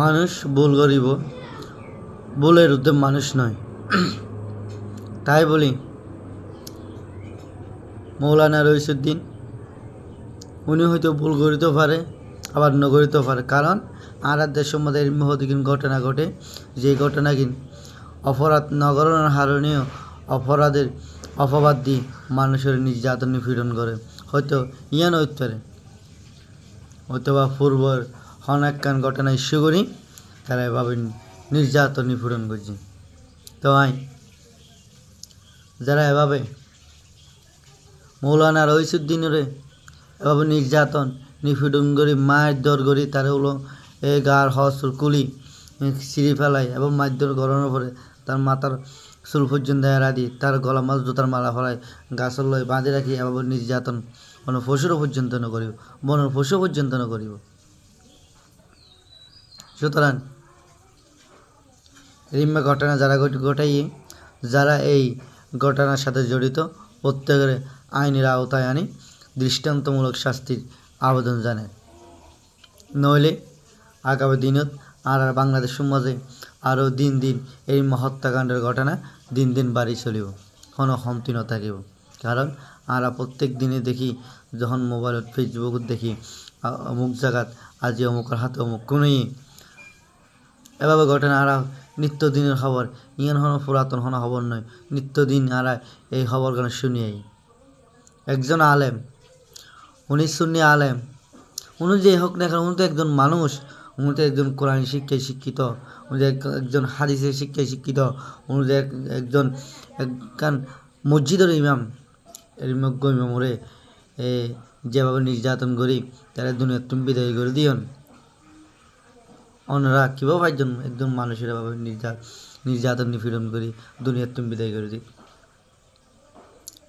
মানুষ ভুল করিব, ভুলের উদ্যোগ মানুষ নয়। তাই বলি, মৌলানা রইসুদ্দিন, উনি হয়তো ভুল করিতেও পারে, আবার ন করিতেও পারে। কারণ আর আর দেশের মধ্যে এরম ঘটনা ঘটে, যে ঘটনা কিন অপরাধ নগরণের হারণীয় অপরাধের অপবাদ দিয়ে মানুষের নির্যাতন নিপীড়ন করে। হয়তো ইয়ান হইতে পারে বা পূর্বর অনেকখান ঘটনা ইস্যু করি তারা এভাবে নির্যাতন নিপীড়ন করছে। তো আই, যারা এভাবে মৌলানা রইসুদ্দিনরে এভাবে নির্যাতন নিপীড়ন করি, মায়ের দর করি, তারা হলো এ গার হস্র কুলি ছিঁড়ে ফেলায় এবং মারধর গড়ানোর পরে তার মাথার চুল পর্যন্ত এরা দিই, তার গলা মাছ জোতার মালা ফেলায় গাছের লয় বাঁধে রাখি, এভাবে নির্যাতন কোনো পশুরও পর্যন্ত ন করিব, বনের পশু পর্যন্ত ন করিব। সুতরাং রিম্মা ঘটনা যারা ঘট- ঘটাইয়ে যারা এই ঘটনার সাথে জড়িত, প্রত্যেকের আইনের আওতায় আনি দৃষ্টান্তমূলক শাস্তির আবেদন জানায়। নইলে আগামী দিনত আর আর বাংলাদেশ সমাজে আরও দিন দিন এই হত্যাকাণ্ডের ঘটনা দিন দিন বাড়ি চলিব, কোনো হমতি থাকিব। কারণ আমরা প্রত্যেক দিনে দেখি, যখন মোবাইলত ফেসবুকত দেখি অমুক জায়গাত আজি অমুকের হাতে অমুক কোনোই এভাবে ঘটনা আর নিত্যদিনের খবর। ইয়ান হন পুরাতন, হন খবর নয়। নিত্যদিন আর এই খবরগুলো শুনি আই একজন আলেম, উনি শুনি আলেম। উনি যে হোক না উনি তো একজন মানুষ। উনি তো একজন কোরআন শিক্ষায় শিক্ষিত। উনি একজন হাদিসের শিক্ষায় শিক্ষিত। উনি একজন, একখান মসজিদের ইমাম। ইমামরে এ যেভাবে নির্যাতন করি, তারা দুনিয়ার তুমি বিদায় করে দিয়ন। অন্যরা কীভাবে একজন একজন মানুষের এভাবে নির্যা নির্যাতন নিপীড়ন করি দুনিয়ার তুমি বিদায় করে দিই।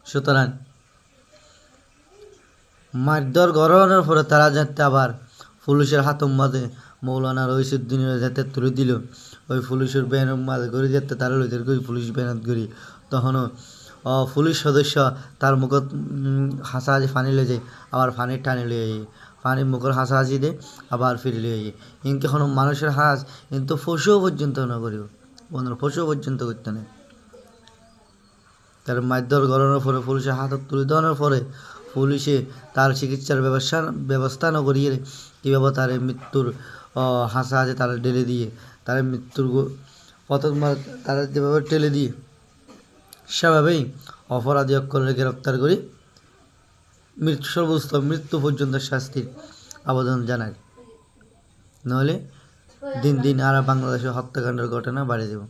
সুতরাং মারধর গড়ানোর পরে তারা যাতে আবার পুলিশের হাতম মাঝে মৌলানা রইসুদ্দিনের যাতে তুলে দিল ওই পুলিশের ব্যানের মাঝে করে যাতে তারা লইতে করি পুলিশ ব্যানার করি তখনও পুলিশ সদস্য তার মুখত উম, হাসাহাসি ফানি লয়ে যায় আবার ফানির টানি লয়ে পানি মুখের হাসাহাসি দে, আবার ফিরে লয়ে যায় ইনকে কোনো মানুষের হাস, কিন্তু পশুও পর্যন্ত না করিব বন্ধুরা, পশুও পর্যন্ত করতে নেই। তার মারধর গড়ানোর পরে পুলিশের হাতত তুলে দেওয়ানোর পরে পুলিশে তার চিকিৎসার ব্যবস্থা ব্যবস্থা না করিয়ে কীভাবে তার মৃত্যুর হাসা আছে তারা ঢেলে দিয়ে, তার মৃত্যুর পথ তারা যেভাবে ঠেলে দিয়ে, সেভাবেই অপরাধী অক্ষরে গ্রেপ্তার করি। মৃত্যু সর্বোচ্চ মৃত্যু পর্যন্ত শাস্তির আবেদন জানায়। নাহলে দিন দিন আর বাংলাদেশে হত্যাকাণ্ডের ঘটনা বাড়িয়ে দেব।